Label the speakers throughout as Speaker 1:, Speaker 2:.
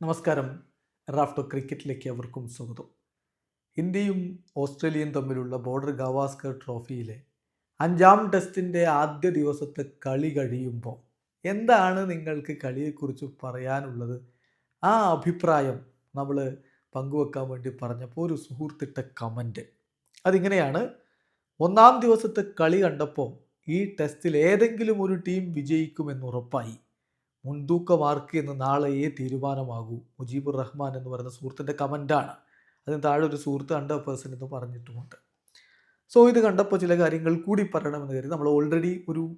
Speaker 1: നമസ്കാരം. റാഫ്റ്റോ ക്രിക്കറ്റിലേക്ക് അവർക്കും സ്വാഗതം. ഇന്ത്യയും ഓസ്ട്രേലിയയും തമ്മിലുള്ള ബോർഡർ ഗവാസ്കർ ട്രോഫിയിലെ അഞ്ചാം ടെസ്റ്റിന്റെ ആദ്യ ദിവസത്തെ കളി കഴിയുമ്പോൾ എന്താണ് നിങ്ങൾക്ക് കളിയെക്കുറിച്ച് പറയാനുള്ളത്? ആ അഭിപ്രായം നമ്മൾ പങ്കുവെക്കാൻ വേണ്ടി പറഞ്ഞപ്പോൾ ഒരു സുഹൃത്തിട്ട കമന്റ്. അതിങ്ങനെയാണ്. ഒന്നാം ദിവസത്തെ കളി കണ്ടപ്പോൾ ഈ ടെസ്റ്റിൽ ഏതെങ്കിലും ഒരു ടീം വിജയിക്കുമെന്ന് ഉറപ്പായി. മുൻതൂക്ക മാർക്ക് എന്ന് നാളെയേ തീരുമാനമാകൂ. മുജീബുർ റഹ്മാൻ എന്ന് പറയുന്ന സുഹൃത്തിന്റെ കമന്റാണ് അതിന് താഴെ ഒരു സുഹൃത്ത് ഹൺഡ്രഡ് പേഴ്സന്റ് എന്ന് പറഞ്ഞിട്ടുമുണ്ട്. സോ ഇത് കണ്ടപ്പോൾ ചില കാര്യങ്ങൾ കൂടി പറയണമെന്ന് കരുതി. നമ്മൾ ഓൾറെഡി ഒരു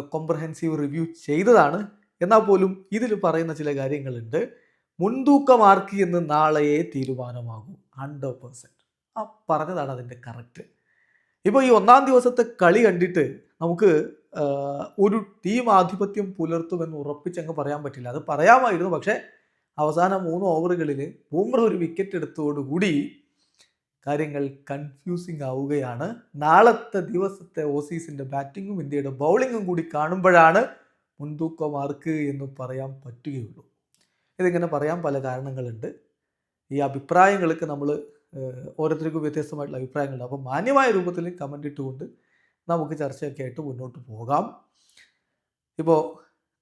Speaker 1: കോംപ്രഹെൻസീവ് റിവ്യൂ ചെയ്തതാണ്. എന്നാൽ പോലും ഇതിൽ പറയുന്ന ചില കാര്യങ്ങളുണ്ട്. മുൻതൂക്ക മാർക്ക് എന്ന് നാളെയേ തീരുമാനമാകൂ. ഹൺഡ്രഡ് പേഴ്സന്റ് ആ പറഞ്ഞതാണ് അതിന്റെ കറക്റ്റ് ഇപ്പോൾ ഈ ഒന്നാം ദിവസത്തെ കളി കണ്ടിട്ട് നമുക്ക് ഒരു ടീം ആധിപത്യം പുലർത്തുമെന്ന് ഉറപ്പിച്ചങ്ങ് പറയാൻ പറ്റില്ല. അത് പറയാമായിരുന്നു. പക്ഷേ അവസാന മൂന്ന് ഓവറുകളിൽ ബൂമ്ര ഒരു വിക്കറ്റ് എടുത്തതോടുകൂടി കാര്യങ്ങൾ കൺഫ്യൂസിങ് ആവുകയാണ്. നാളത്തെ ദിവസത്തെ ഓസീസിന്റെ ബാറ്റിങ്ങും ഇന്ത്യയുടെ ബൗളിങ്ങും കൂടി കാണുമ്പോഴാണ് മുൻതൂക്കം ആർക്ക് എന്ന് പറയാൻ പറ്റുകയുള്ളൂ. ഇതിങ്ങനെ പറയാൻ പല കാരണങ്ങളുണ്ട്. ഈ അഭിപ്രായങ്ങൾക്ക് നമ്മൾ ഓരോരുത്തർക്കും വ്യത്യസ്തമായിട്ടുള്ള അഭിപ്രായങ്ങളുണ്ട്. അപ്പോൾ മാന്യമായ രൂപത്തിൽ കമന്റ് ഇട്ടുകൊണ്ട് നമുക്ക് ചർച്ചയൊക്കെ ആയിട്ട് മുന്നോട്ട് പോകാം. ഇപ്പോൾ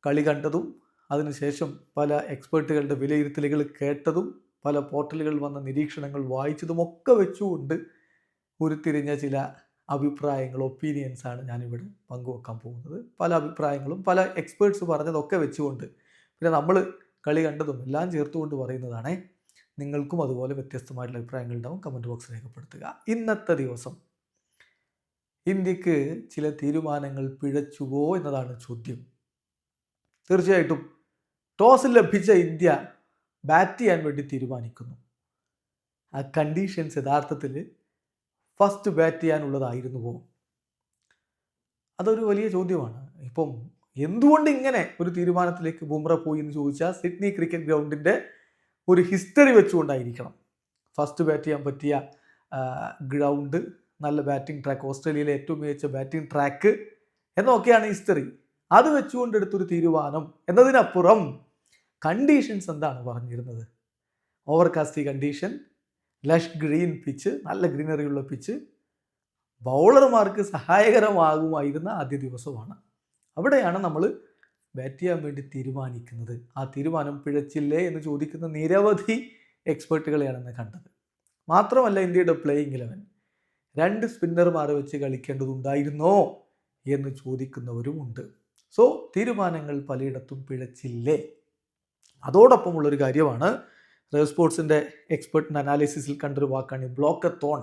Speaker 1: കളി കണ്ടതും അതിനുശേഷം പല എക്സ്പേർട്ടുകളുടെ വിലയിരുത്തലുകൾ കേട്ടതും പല പോർട്ടലുകളിൽ വന്ന നിരീക്ഷണങ്ങൾ വായിച്ചതും ഒക്കെ വെച്ചുകൊണ്ട് ഉരുത്തിരിഞ്ഞ ചില അഭിപ്രായങ്ങൾ ഒപ്പീനിയൻസാണ് ഞാനിവിടെ പങ്കുവെക്കാൻ പോകുന്നത്. പല അഭിപ്രായങ്ങളും പല എക്സ്പേർട്സ് പറഞ്ഞതൊക്കെ വെച്ചുകൊണ്ട് പിന്നെ നമ്മൾ കളി കണ്ടതും എല്ലാം ചേർത്തുകൊണ്ട് പറയുന്നതാണേ. നിങ്ങൾക്കും അതുപോലെ വ്യത്യസ്തമായിട്ടുള്ള അഭിപ്രായങ്ങൾ ഉണ്ടാവും കമന്റ് ബോക്സ് രേഖപ്പെടുത്തുക. ഇന്നത്തെ ദിവസം ഇന്ത്യയ്ക്ക് ചില തീരുമാനങ്ങൾ പിഴച്ചുവോ എന്നതാണ് ചോദ്യം. തീർച്ചയായിട്ടും ടോസ് ലഭിച്ച ഇന്ത്യ ബാറ്റ് ചെയ്യാൻ വേണ്ടി തീരുമാനിക്കുന്നു. ആ കണ്ടീഷൻസ് യഥാർത്ഥത്തിൽ ഫസ്റ്റ് ബാറ്റ് ചെയ്യാനുള്ളതായിരുന്നുവോ? അതൊരു വലിയ ചോദ്യമാണ്. ഇപ്പം എന്തുകൊണ്ട് ഇങ്ങനെ ഒരു തീരുമാനത്തിലേക്ക് ബുംറ പോയി എന്ന് ചോദിച്ചാൽ സിഡ്നി ക്രിക്കറ്റ് ഗ്രൗണ്ടിന്റെ ഒരു ഹിസ്റ്ററി വെച്ചുകൊണ്ടായിരിക്കണം. ഫസ്റ്റ് ബാറ്റ് ചെയ്യാൻ പറ്റിയ ഗ്രൗണ്ട് നല്ല ബാറ്റിംഗ് ട്രാക്ക് ഓസ്ട്രേലിയയിലെ ഏറ്റവും മികച്ച ബാറ്റിംഗ് ട്രാക്ക് എന്നൊക്കെയാണ് ഹിസ്റ്ററി അത് വെച്ചുകൊണ്ട് എടുത്തൊരു തീരുമാനം എന്നതിനപ്പുറം കണ്ടീഷൻസ് എന്താണ് പറഞ്ഞിരുന്നത്? Overcast condition lush green pitch നല്ല ഗ്രീനറിയുള്ള പിച്ച് ബൗളർമാർക്ക് സഹായകരമാകുമായിരുന്ന ആദ്യ ദിവസമാണ്. അവിടെയാണ് നമ്മൾ ബാറ്റ് ചെയ്യാൻ വേണ്ടി തീരുമാനിക്കുന്നത്. ആ തീരുമാനം പിഴച്ചില്ലേ എന്ന് ചോദിക്കുന്ന നിരവധി എക്സ്പേർട്ടുകളെയാണെന്ന് കണ്ടത്. മാത്രമല്ല ഇന്ത്യയുടെ പ്ലേയിങ് ഇലവൻ രണ്ട് സ്പിന്നർമാരെ വെച്ച് കളിക്കേണ്ടതുണ്ടായിരുന്നോ എന്ന് ചോദിക്കുന്നവരും ഉണ്ട്. സോ തീരുമാനങ്ങൾ പലയിടത്തും പിഴച്ചില്ലേ? അതോടൊപ്പമുള്ളൊരു കാര്യമാണ് സ്പോർട്സിന്റെ എക്സ്പെർട്ടിന്റെ അനാലിസിസിൽ കണ്ടൊരു വാക്കാണ് ബ്ലോക്ക് തോൺ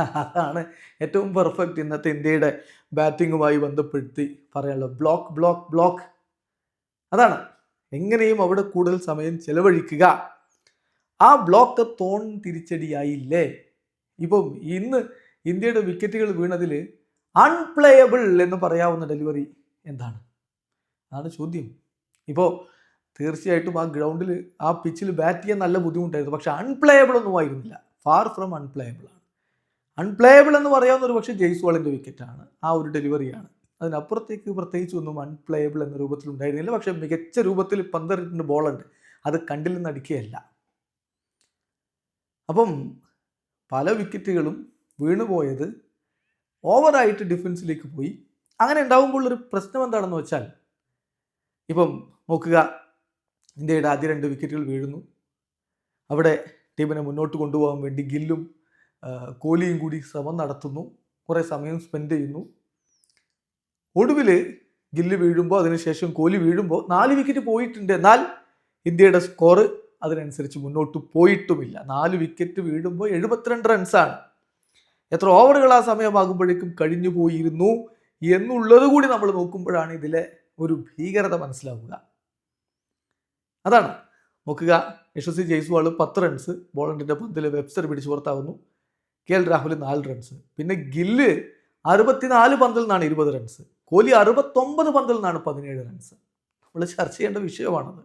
Speaker 1: അതാണ് ഏറ്റവും പെർഫെക്റ്റ് ഇന്നത്തെ ഇന്ത്യയുടെ ബാറ്റിങ്ങുമായി ബന്ധപ്പെടുത്തി പറയാനുള്ള ബ്ലോക്ക് ബ്ലോക്ക് ബ്ലോക്ക് അതാണ്. എങ്ങനെയും അവിടെ കൂടുതൽ സമയം ചെലവഴിക്കുക. ആ ബ്ലോക്ക് തോൺ തിരിച്ചടിയായില്ലേ? ഇപ്പം ഇന്ന് ഇന്ത്യയുടെ വിക്കറ്റുകൾ വീണതിൽ അൺപ്ലേയബിൾ എന്ന് പറയാവുന്ന ഡെലിവറി എന്താണ്? അതാണ് ചോദ്യം. ഇപ്പോൾ തീർച്ചയായിട്ടും ആ ഗ്രൗണ്ടിൽ ആ പിച്ചിൽ ബാറ്റ് ചെയ്യാൻ നല്ല ബുദ്ധിമുട്ടായിരുന്നു. പക്ഷെ അൺപ്ലേയബിൾ ഒന്നും ആയിരുന്നില്ല. ഫാർ ഫ്രം അൺപ്ലേയബിൾ ആണ്. അൺപ്ലേയബിൾ എന്ന് പറയാവുന്ന ഒരു പക്ഷേ ജയ്സ്വാളിന്റെ വിക്കറ്റാണ് ആ ഒരു ഡെലിവറിയാണ് അതിനപ്പുറത്തേക്ക് പ്രത്യേകിച്ച് ഒന്നും അൺപ്ലേയബിൾ എന്ന രൂപത്തിൽ ഉണ്ടായിരുന്നില്ല. പക്ഷേ മികച്ച രൂപത്തിൽ പന്തെറിഞ്ഞിട്ടുണ്ട് ബോളുണ്ട് അത് കണ്ടിൽ നിന്ന് അടിക്കുകയല്ല. അപ്പം പല വിക്കറ്റുകളും വീണുപോയത് ഓവറായിട്ട് ഡിഫൻസിലേക്ക് പോയി. അങ്ങനെ ഉണ്ടാകുമ്പോൾ ഒരു പ്രശ്നം എന്താണെന്ന് വെച്ചാൽ ഇപ്പം നോക്കുക ഇന്ത്യയുടെ ആദ്യ രണ്ട് വിക്കറ്റുകൾ വീഴുന്നു. അവിടെ ടീമിനെ മുന്നോട്ട് കൊണ്ടുപോകാൻ വേണ്ടി ഗില്ലും കോഹ്ലിയും കൂടി ശ്രമം നടത്തുന്നു. കുറേ സമയം സ്പെൻഡ് ചെയ്യുന്നു. ഒടുവിൽ ഗില്ല് വീഴുമ്പോൾ അതിനുശേഷം കോലി വീഴുമ്പോൾ നാല് വിക്കറ്റ് പോയിട്ടുണ്ട്. എന്നാൽ ഇന്ത്യയുടെ സ്കോറ് അതിനനുസരിച്ച് മുന്നോട്ട് പോയിട്ടുമില്ല. നാല് വിക്കറ്റ് വീഴുമ്പോൾ എഴുപത്തിരണ്ട് റൺസാണ് എത്ര ഓവറുകൾ ആ സമയമാകുമ്പോഴേക്കും കഴിഞ്ഞു പോയിരുന്നു എന്നുള്ളത് കൂടി നമ്മൾ നോക്കുമ്പോഴാണ് ഇതിലെ ഒരു ഭീകരത മനസ്സിലാവുക. അതാണ്. നോക്കുക യശസ്വി ജയ്സ്വാൾ പത്ത് റൺസ് ബോളണ്ടിന്റെ പന്തിൽ വെബ്സ്റ്റർ പിടിച്ചു പുറത്താവുന്നു. കെ എൽ രാഹുൽ നാല് റൺസ് പിന്നെ ഗില്ല് അറുപത്തിനാല് പന്തിൽ നിന്നാണ് ഇരുപത് റൺസ് കോഹ്ലി അറുപത്തൊമ്പത് പന്തിൽ നിന്നാണ് പതിനേഴ് റൺസ് നമ്മൾ ചർച്ച ചെയ്യേണ്ട വിഷയമാണത്.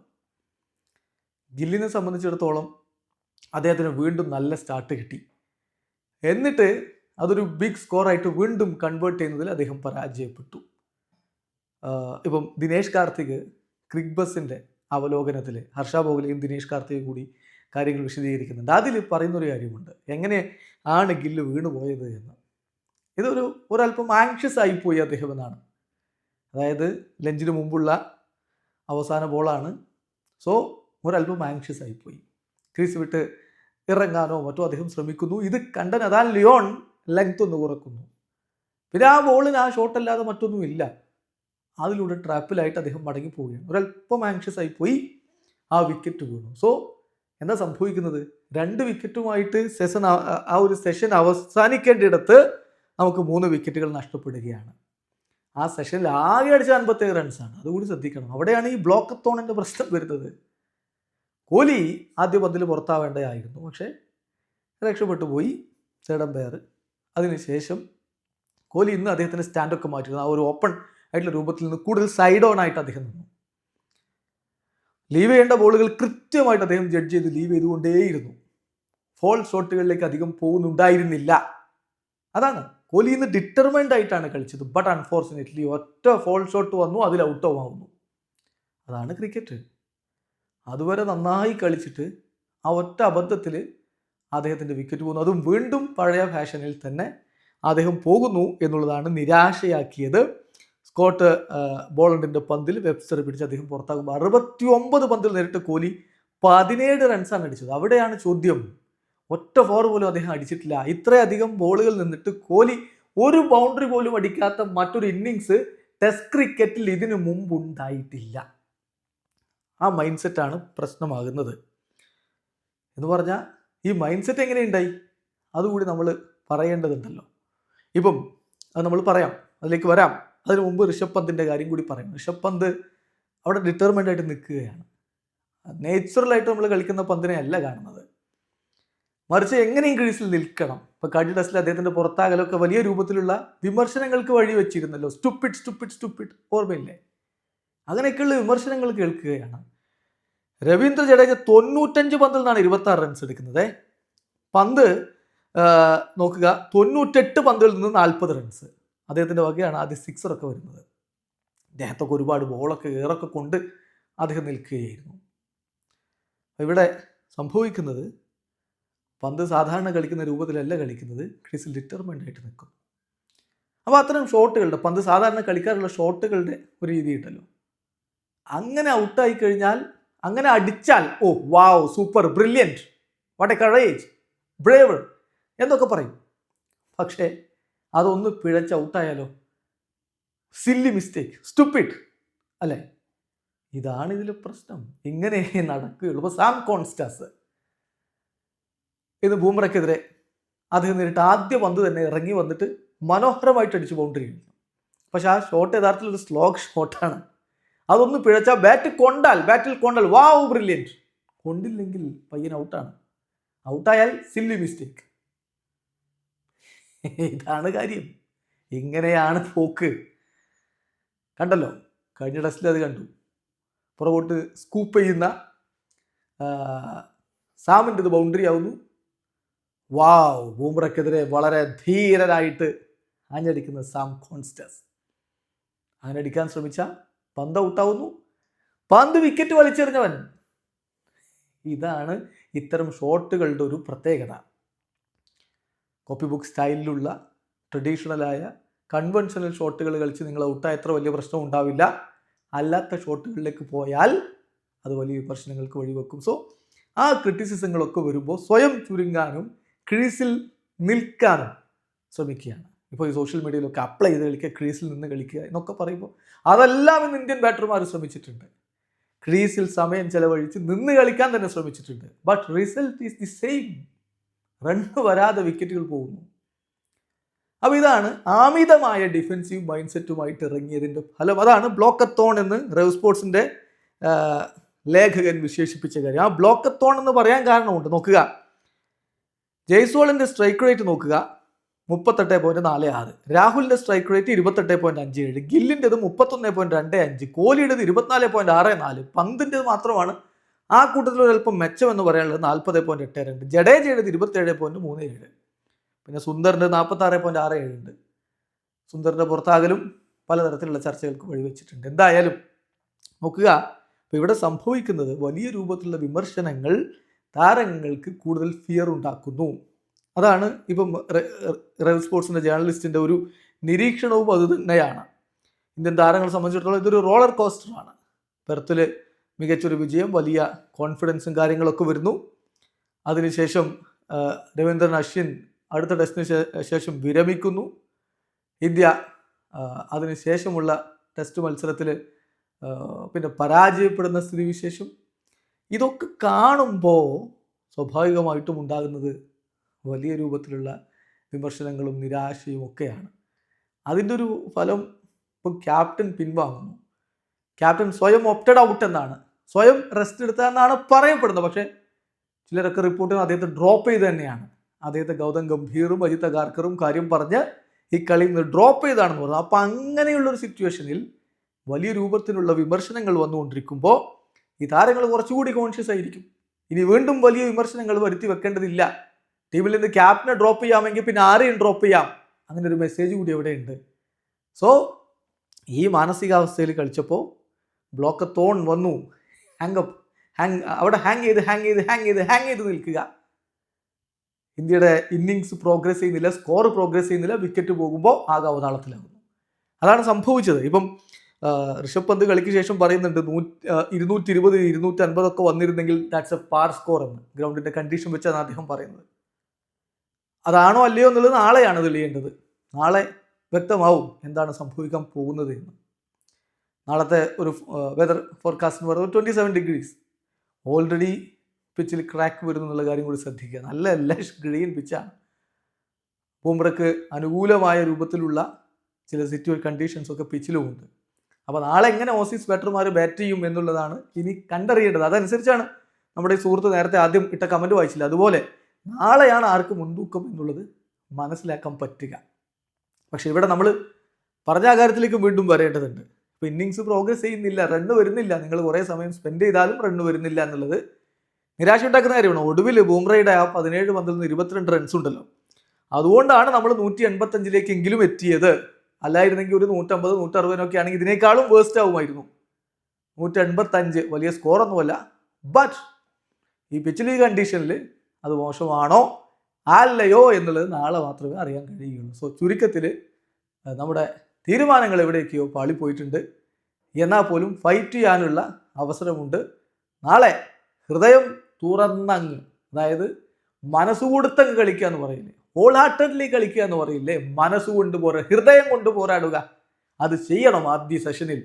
Speaker 1: ഗില്ലിനെ സംബന്ധിച്ചിടത്തോളം അദ്ദേഹത്തിന് വീണ്ടും നല്ല സ്റ്റാർട്ട് കിട്ടി. എന്നിട്ട് അതൊരു ബിഗ് സ്കോറായിട്ട് വീണ്ടും കൺവേർട്ട് ചെയ്യുന്നതിൽ അദ്ദേഹം പരാജയപ്പെട്ടു. ഇപ്പം ദിനേഷ് കാർത്തിക് ക്രിക് ബസിന്റെ അവലോകനത്തിൽ ഹർഷ ബോഗലയും ദിനേഷ് കാർത്തിക് കൂടി കാര്യങ്ങൾ വിശദീകരിക്കുന്നുണ്ട്. അതിൽ പറയുന്നൊരു കാര്യമുണ്ട്. എങ്ങനെ ആണ് ഗില്ല് വീണു പോയത് എന്ന്. ഇതൊരു ഒരല്പം ആങ്ഷ്യസ് ആയിപ്പോയി അദ്ദേഹം എന്നാണ്. അതായത് ലഞ്ചിന് മുമ്പുള്ള അവസാന ബോളാണ് സോ ഒരല്പം ആങ്ഷ്യസ് ആയിപ്പോയി. ക്രീസ് വിട്ട് ഇറങ്ങാനോ മറ്റോ അദ്ദേഹം ശ്രമിക്കുന്നു. ഇത് കണ്ട നദാൻ ലിയോൺ ലെങ്ത് ഒന്ന് കുറക്കുന്നു. പിന്നെ ആ ബോളിന് ആ ഷോട്ടല്ലാതെ മറ്റൊന്നുമില്ല മറ്റൊന്നും അതിലൂടെ ട്രാപ്പിലായിട്ട് അദ്ദേഹം മടങ്ങി പോവുകയാണ്. ഒരല്പം ആങ്ഷ്യസ് ആയിപ്പോയി. പോയി ആ വിക്കറ്റ് വീണു. സോ എന്താ സംഭവിക്കുന്നത്? രണ്ട് വിക്കറ്റുമായിട്ട് സെഷൻ ആ ഒരു സെഷൻ അവസാനിക്കേണ്ടിടത്ത് നമുക്ക് മൂന്ന് വിക്കറ്റുകൾ നഷ്ടപ്പെടുകയാണ്. ആ സെഷനിൽ ആകെ അടിച്ച അൻപത്തേഴ് റൺസാണ് അതുകൂടി ശ്രദ്ധിക്കണം. അവിടെയാണ് ഈ ബ്ലോക്ക് തോണിന്റെ പ്രശ്നം വരുന്നത്. കോലി ആദ്യ പന്തിൽ പുറത്താവേണ്ടതായിരുന്നു. പക്ഷേ രക്ഷപ്പെട്ടു പോയി. അമ്പയർ അതിനുശേഷം കോഹ്ലി ഇന്ന് അദ്ദേഹത്തിന്റെ സ്റ്റാൻഡൊക്കെ മാറ്റിയിരുന്നു. ആ ഒരു ഓപ്പൺ ആയിട്ടുള്ള രൂപത്തിൽ നിന്ന് കൂടുതൽ സൈഡ് ഓൺ ആയിട്ട് അദ്ദേഹം നിന്നു. ലീവ് ചെയ്യേണ്ട ബോളുകൾ കൃത്യമായിട്ട് അദ്ദേഹം ജഡ്ജ് ചെയ്ത് ലീവ് ചെയ്തുകൊണ്ടേയിരുന്നു. ഫോൾ ഷോട്ടുകളിലേക്ക് അധികം പോകുന്നുണ്ടായിരുന്നില്ല. അതാണ്. കോഹ്ലി ഇന്ന് ഡിറ്റർമൈൻഡ് ആയിട്ടാണ് കളിച്ചത്. ബട്ട് അൺഫോർച്ചുനേറ്റ്ലി ഒറ്റ ഫോൾ ഷോട്ട് വന്നു അതിൽ ഔട്ട് ആവുന്നു. അതാണ് ക്രിക്കറ്റ് അതുവരെ നന്നായി കളിച്ചിട്ട് ആ ഒറ്റ അബദ്ധത്തിൽ അദ്ദേഹത്തിന്റെ വിക്കറ്റ് പോകുന്നു. അതും വീണ്ടും പഴയ ഫാഷനിൽ തന്നെ അദ്ദേഹം പോകുന്നു എന്നുള്ളതാണ് നിരാശയാക്കിയത്. സ്കോട്ട് ബോളണ്ടിന്റെ പന്തിൽ വെബ്സ്റ്റർ പിടിച്ച് അദ്ദേഹം പുറത്താകുമ്പോൾ അറുപത്തി ഒമ്പത് പന്തിൽ നേരിട്ട് കോഹ്ലി പതിനേഴ് റൺസാണ് അടിച്ചത്. അവിടെയാണ് ചോദ്യം. ഒറ്റ ഫോർ പോലും അദ്ദേഹം അടിച്ചിട്ടില്ല. ഇത്രയധികം ബോളുകൾ നിന്നിട്ട് കോഹ്ലി ഒരു ബൗണ്ടറി പോലും അടിക്കാത്ത മറ്റൊരു ഇന്നിങ്സ് ടെസ്റ്റ് ക്രിക്കറ്റിൽ ഇതിനു മുമ്പ് ഉണ്ടായിട്ടില്ല. ആ മൈൻഡ് സെറ്റാണ് പ്രശ്നമാകുന്നത്. എന്ന് പറഞ്ഞാൽ ഈ മൈൻഡ് സെറ്റ് എങ്ങനെയുണ്ടായി അതുകൂടി നമ്മൾ പറയേണ്ടതുണ്ടല്ലോ. ഇപ്പം അത് നമ്മൾ പറയാം. അതിലേക്ക് വരാം. അതിനു മുമ്പ് ഋഷഭ് പന്തിന്റെ കാര്യം കൂടി പറയാം. ഋഷഭ് പന്ത് അവിടെ ഡിറ്റർമെന്റ് ആയിട്ട് നിൽക്കുകയാണ്. നേച്ചുറലായിട്ട് നമ്മൾ കളിക്കുന്ന പന്തിനെ അല്ല കാണുന്നത്. മറിച്ച് എങ്ങനെയും ക്രീസിൽ നിൽക്കണം. ഇപ്പോൾ കഴിഞ്ഞ ടെസ്റ്റിൽ അദ്ദേഹത്തിന്റെ പുറത്താകലൊക്കെ വലിയ രൂപത്തിലുള്ള വിമർശനങ്ങൾക്ക് വഴി വെച്ചിരുന്നല്ലോ. സ്റ്റുപ്പിഡ് സ്റ്റുപ്പിഡ് സ്റ്റുപ്പിഡ് ഓർമ്മയില്ലേ? അങ്ങനെയൊക്കെയുള്ള വിമർശനങ്ങൾ കേൾക്കുകയാണ്. രവീന്ദ്ര ജഡേജ തൊണ്ണൂറ്റഞ്ച് പന്തിൽ നിന്നാണ് ഇരുപത്തി ആറ് റൺസ് എടുക്കുന്നത്. പന്ത് നോക്കുക തൊണ്ണൂറ്റെട്ട് പന്തുകളിൽ നിന്ന് നാൽപ്പത് റൺസ് അദ്ദേഹത്തിന്റെ വകയാണ് ആദ്യം സിക്സറൊക്കെ വരുന്നത്. അദ്ദേഹത്തൊക്കെ ഒരുപാട് ബോളൊക്കെ ഏറൊക്കെ കൊണ്ട് അദ്ദേഹം നിൽക്കുകയായിരുന്നു. ഇവിടെ സംഭവിക്കുന്നത് പന്ത് സാധാരണ കളിക്കുന്ന രൂപത്തിലല്ല കളിക്കുന്നത്. ക്രീസിൽ ഡിറ്റർമെന്റ് ആയിട്ട് നിൽക്കും. അപ്പോൾ അത്തരം ഷോട്ടുകളുടെ പന്ത് സാധാരണ കളിക്കാറുള്ള ഷോട്ടുകളുടെ ഒരു രീതി ഉണ്ടല്ലോ. അങ്ങനെ ഔട്ടായി കഴിഞ്ഞാൽ അങ്ങനെ അടിച്ചാൽ ഓ wow super brilliant what a courage brave എന്നൊക്കെ പറയും. പക്ഷേ അതൊന്ന് പിഴച്ച് ഔട്ടായാലോ സില്ലി മിസ്റ്റേക്ക് സ്റ്റുപ്പിഡ് അല്ലേ? ഇതാണ് ഇതിലെ പ്രശ്നം. ഇങ്ങനെ നടക്കുകയുള്ളൂ. അപ്പോൾ സാം കോൺസ്റ്റാസ്. ഇത് ബൂമറയ്ക്കെതിരെ അദ്ദേഹം നേരിട്ട് ആദ്യ പന്ത് തന്നെ ഇറങ്ങി വന്നിട്ട് മനോഹരമായിട്ട് അടിച്ച് ബൗണ്ടറി കഴിഞ്ഞു പക്ഷെ ആ ഷോട്ട് യഥാർത്ഥത്തിൽ ഒരു സ്ലോഗ് ഷോട്ടാണ് അതൊന്ന് പിഴച്ചാൽ ബാറ്റ് കൊണ്ടാൽ ബാറ്റിൽ കൊണ്ടാൽ വാ ഓ ബ്രില്യന്റ് കൊണ്ടില്ലെങ്കിൽ പയ്യൻ ഔട്ടാണ് ഔട്ടായാൽ സില്ലി മിസ്റ്റേക്ക് ഇതാണ് കാര്യം. ഇങ്ങനെയാണ് പോക്ക്. കണ്ടല്ലോ? കഴിഞ്ഞ ടെസ്റ്റിൽ അത് കണ്ടു. പുറകോട്ട് സ്കൂപ്പ് ചെയ്യുന്ന സാമിന്റെ ഇത് ബൗണ്ടറി ആവുന്നു. വാവ് ബൂമ്രക്കെതിരെ വളരെ ധീരരായിട്ട് ആഞ്ഞടിക്കുന്ന സാം കോൺസ്റ്റസ്. അങ്ങനെ അടിക്കാൻ ശ്രമിച്ച പന്ത് ഔട്ടാവുന്നു. പന്ത് വിക്കറ്റ് വലിച്ചെറിഞ്ഞവൻ. ഇതാണ് ഇത്തരം ഷോട്ടുകളുടെ ഒരു പ്രത്യേകത. കോപ്പി ബുക്ക് സ്റ്റൈലിലുള്ള ട്രഡീഷണലായ കൺവെൻഷണൽ ഷോട്ടുകൾ കളിച്ച് നിങ്ങൾ ഔട്ടായ എത്ര വലിയ പ്രശ്നം ഉണ്ടാവില്ല. അല്ലാത്ത ഷോട്ടുകളിലേക്ക് പോയാൽ അത് വലിയ വിമർശനങ്ങൾക്ക് വഴിവെക്കും. സോ ആ ക്രിറ്റിസിസങ്ങളൊക്കെ വരുമ്പോൾ സ്വയം ചുരുങ്ങാനും ക്രീസിൽ നിൽക്കാൻ ശ്രമിക്കുകയാണ്. ഇപ്പോൾ ഈ സോഷ്യൽ മീഡിയയിലൊക്കെ അപ്ലൈ ചെയ്ത് കളിക്കുക ക്രീസിൽ നിന്ന് കളിക്കുക എന്നൊക്കെ പറയുമ്പോൾ അതെല്ലാം ഇന്ന് ഇന്ത്യൻ ബാറ്റർമാർ ശ്രമിച്ചിട്ടുണ്ട്. ക്രീസിൽ സമയം ചെലവഴിച്ച് നിന്ന് കളിക്കാൻ തന്നെ ശ്രമിച്ചിട്ടുണ്ട്. But result is the same run വരാതെ വിക്കറ്റുകൾ പോകുന്നു. അപ്പോൾ ഇതാണ് അമിതമായ ഡിഫെൻസീവ് മൈൻഡ് സെറ്റുമായിട്ട് ഇറങ്ങിയതിന്റെ ഫലം. അതാണ് ബ്ലോക്കത്തോൺ എന്ന് റെവ് സ്പോർട്സിന്റെ ലേഖകൻ വിശേഷിപ്പിച്ച കാര്യം. ആ ബ്ലോക്കത്തോൺ എന്ന് പറയാൻ കാരണമുണ്ട്. നോക്കുക. ജയ്സ്വാളിന്റെ സ്ട്രൈക്ക് റേറ്റ് നോക്കുക. മുപ്പത്തെട്ട് പോയിന്റ് നാല് ആറ്. രാഹുലിന്റെ സ്ട്രൈക്ക് റേറ്റ് ഇരുപത്തെട്ട് പോയിന്റ് അഞ്ച് ഏഴ് ഗില്ലിന്റെത് മുപ്പത്തൊന്ന് പോയിന്റ് രണ്ട് അഞ്ച്. കോഹ്ലിയുടേത് ഇരുപത്തിനാല് പോയിന്റ് ആറ് നാല്. പന്തിന്റെത് മാത്രമാണ് ആ കൂട്ടത്തിൽ ഒരല്പം മെച്ചമെന്ന് പറയാനുള്ളത് നാൽപ്പത് പോയിന്റ് എട്ട് രണ്ട്. ജഡേജയുടേത് ഇരുപത്തേഴ് പോയിന്റ് മൂന്ന് ഏഴ്. പിന്നെ സുന്ദറിന്റെ നാൽപ്പത്തി ആറ് പോയിന്റ് ആറ് ഏഴ് ഉണ്ട്. സുന്ദറിന്റെ പുറത്താകലും പലതരത്തിലുള്ള ചർച്ചകൾക്ക് വഴിവെച്ചിട്ടുണ്ട്. എന്തായാലും നോക്കുക. ഇവിടെ സംഭവിക്കുന്നത് വലിയ രൂപത്തിലുള്ള വിമർശനങ്ങൾ താരങ്ങൾക്ക് കൂടുതൽ ഫിയർ ഉണ്ടാക്കുന്നു. അതാണ് ഇപ്പം റെവ് സ്പോർട്സിന്റെ ജേർണലിസ്റ്റിന്റെ ഒരു നിരീക്ഷണവും അത് തന്നെയാണ്. ഇന്ത്യൻ താരങ്ങളെ സംബന്ധിച്ചിടത്തോളം ഇതൊരു റോളർ കോസ്റ്ററാണ് പെർത്തിൽ മികച്ചൊരു വിജയം വലിയ കോൺഫിഡൻസും കാര്യങ്ങളൊക്കെ വരുന്നു. അതിനുശേഷം രവീന്ദ്രൻ അശ്വിൻ അടുത്ത ടെസ്റ്റിന് ശേഷം വിരമിക്കുന്നു. ഇന്ത്യ അതിനുശേഷമുള്ള ടെസ്റ്റ് മത്സരത്തിൽ പിന്നെ പരാജയപ്പെടുന്ന സ്ഥിതിവിശേഷം ഇതൊക്കെ കാണുമ്പോൾ സ്വാഭാവികമായിട്ടും ഉണ്ടാകുന്നത് വലിയ രൂപത്തിലുള്ള വിമർശനങ്ങളും നിരാശയും ഒക്കെയാണ്. അതിന്റെ ഒരു ഫലം ഇപ്പം ക്യാപ്റ്റൻ പിൻവാങ്ങുന്നു. ക്യാപ്റ്റൻ സ്വയം ഒപ്റ്റഡ് ഔട്ട് എന്നാണ്. സ്വയം റെസ്റ്റ് എടുത്തതെന്നാണ് പറയപ്പെടുന്നത്. പക്ഷേ ചിലരൊക്കെ റിപ്പോർട്ടിന് അദ്ദേഹത്തെ ഡ്രോപ്പ് ചെയ്ത് തന്നെയാണ്. അദ്ദേഹത്തെ ഗൗതം ഗംഭീറും അജിത് അഗാർക്കറും കാര്യം പറഞ്ഞ് ഈ കളി നിന്ന് ഡ്രോപ്പ് ചെയ്താണെന്ന് പറഞ്ഞു. അപ്പം അങ്ങനെയുള്ളൊരു സിറ്റുവേഷനിൽ വലിയ രൂപത്തിലുള്ള വിമർശനങ്ങൾ വന്നുകൊണ്ടിരിക്കുമ്പോൾ ഈ താരങ്ങൾ കുറച്ചുകൂടി കോൺഷ്യസ് ആയിരിക്കും. ഇനി വീണ്ടും വലിയ വിമർശനങ്ങൾ വരുത്തി വെക്കേണ്ടതില്ല. ടീമിൽ നിന്ന് ക്യാപ്റ്റനെ ഡ്രോപ്പ് ചെയ്യാമെങ്കിൽ പിന്നെ ആരെയും ഡ്രോപ്പ് ചെയ്യാം? അങ്ങനെ ഒരു മെസ്സേജ് കൂടി അവിടെ ഉണ്ട് സോ ഈ മാനസികാവസ്ഥയിൽ കളിച്ചപ്പോൾ ബ്ലോക്ക് തോൺ വന്നു. ഹാങ് അപ്പ് ഹാങ് അവിടെ ഹാങ് ചെയ്ത് ഹാങ് ചെയ്ത് ഹാങ് ചെയ്ത് ഹാങ് ചെയ്ത് നിൽക്കുക. ഇന്ത്യയുടെ ഇന്നിങ്സ് പ്രോഗ്രസ് ചെയ്യുന്നില്ല സ്കോർ പ്രോഗ്രസ് ചെയ്യുന്നില്ല വിക്കറ്റ് പോകുമ്പോൾ ആകെ അവതാളത്തിലാകുന്നു അതാണ് സംഭവിച്ചത്. ഇപ്പം ഋഷഭ് പന്ത് കളിക്ക് ശേഷം പറയുന്നുണ്ട് നൂറ്റി ഇരുന്നൂറ്റി ഇരുപത് ഇരുന്നൂറ്റി അൻപതൊക്കെ വന്നിരുന്നെങ്കിൽ ദാറ്റ്സ് എ പാർ സ്കോർ എന്ന് ഗ്രൗണ്ടിന്റെ കണ്ടീഷൻ വെച്ചാണ് അദ്ദേഹം പറയുന്നത്. അതാണോ അല്ലയോ എന്നുള്ളത് നാളെയാണ് തെളിയേണ്ടത്. നാളെ വ്യക്തമാവും എന്താണ് സംഭവിക്കാൻ പോകുന്നത് എന്ന്. നാളത്തെ ഒരു വെതർ ഫോർകാസ്റ്റ് എന്ന് പറയുന്നത് ട്വന്റി സെവൻ ഡിഗ്രീസ് ഓൾറെഡി പിച്ചിൽ ക്രാക്ക് വരുന്നു എന്നുള്ള കാര്യം കൂടി ശ്രദ്ധിക്കുക. നല്ല ലഷ് ഗ്രീൻ പിച്ചാണ് ബുംറയ്ക്ക് അനുകൂലമായ രൂപത്തിലുള്ള ചില സിറ്റുവേഷൻ കണ്ടീഷൻസ് ഒക്കെ പിച്ചിലുമുണ്ട് അപ്പോൾ നാളെ എങ്ങനെ ഓസീസ് ബാറ്റർമാർ ബാറ്റ് ചെയ്യും എന്നുള്ളതാണ് ഇനി കണ്ടറിയേണ്ടത്. അതനുസരിച്ചാണ് നമ്മുടെ ഈ സുഹൃത്ത് നേരത്തെ ആദ്യം ഇട്ട കമന്റ് വായിച്ചില്ല. അതുപോലെ നാളെയാണ് ആർക്ക് മുൻതൂക്കം എന്നുള്ളത് മനസ്സിലാക്കാൻ പറ്റുക. പക്ഷേ ഇവിടെ നമ്മൾ പറഞ്ഞ കാര്യത്തിലേക്ക് വീണ്ടും വരേണ്ടതുണ്ട്. ഇപ്പോൾ ഇന്നിങ്സ് പ്രോഗ്രസ് ചെയ്യുന്നില്ല റണ്ണ് വരുന്നില്ല നിങ്ങൾ കുറേ സമയം സ്പെൻഡ് ചെയ്താലും റണ്ണ് വരുന്നില്ല എന്നുള്ളത് നിരാശ ഉണ്ടാക്കുന്ന കാര്യമാണ്. ഒടുവിൽ ബൂംറയുടെ ആ പതിനേഴ് പന്തിൽ നിന്ന് ഇരുപത്തിരണ്ട് റൺസ് ഉണ്ടല്ലോ. അതുകൊണ്ടാണ് നമ്മൾ നൂറ്റി എൺപത്തഞ്ചിലേക്കെങ്കിലും എത്തിയത്. അല്ലായിരുന്നെങ്കിൽ ഒരു നൂറ്റമ്പത് നൂറ്ററുപതിനൊക്കെ ആണെങ്കിൽ ഇതിനേക്കാളും വേസ്റ്റ് ആവുമായിരുന്നു. നൂറ്റി എൺപത്തഞ്ച് വലിയ സ്കോറൊന്നുമല്ല ബട്ട് ഈ പിച്ചിൽ ഈ കണ്ടീഷനിൽ അത് മോശമാണോ? അല്ലയോ എന്നുള്ളത് നാളെ മാത്രമേ അറിയാൻ കഴിയുള്ളൂ സോ ചുരുക്കത്തിൽ നമ്മുടെ തീരുമാനങ്ങൾ എവിടെയൊക്കെയോ പാളിപ്പോയിട്ടുണ്ട്. എന്നാൽ പോലും ഫൈറ്റ് ചെയ്യാനുള്ള അവസരമുണ്ട്. നാളെ ഹൃദയം തുറന്നങ്ങ് അതായത് മനസ്സുകൊടുത്തങ്ങ് കളിക്കുക എന്ന് പറയില്ലേ? ഹോൾ ഹാർട്ടഡ്ലി കളിക്കുക എന്ന് പറയില്ലേ? മനസ്സുകൊണ്ട് പോരാ ഹൃദയം കൊണ്ട് പോരാടുക. അത് ചെയ്യണം ആദ്യ സെഷനിൽ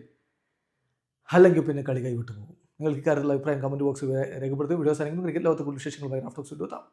Speaker 1: അല്ലെങ്കിൽ പിന്നെ കളി കൈവിട്ട് പോകും. നിങ്ങൾക്ക് ഇക്കാര്യത്തിലുള്ള അഭിപ്രായം കമന്റ് ബോക്സ് രേഖപ്പെടുത്തി. വീഡിയോസ് ആണെങ്കിൽ ക്രിക്കറ്റ് ലോകത്തെ കൂടുതൽ വിശേഷങ്ങൾ ആഫ്റ്റർ എത്താം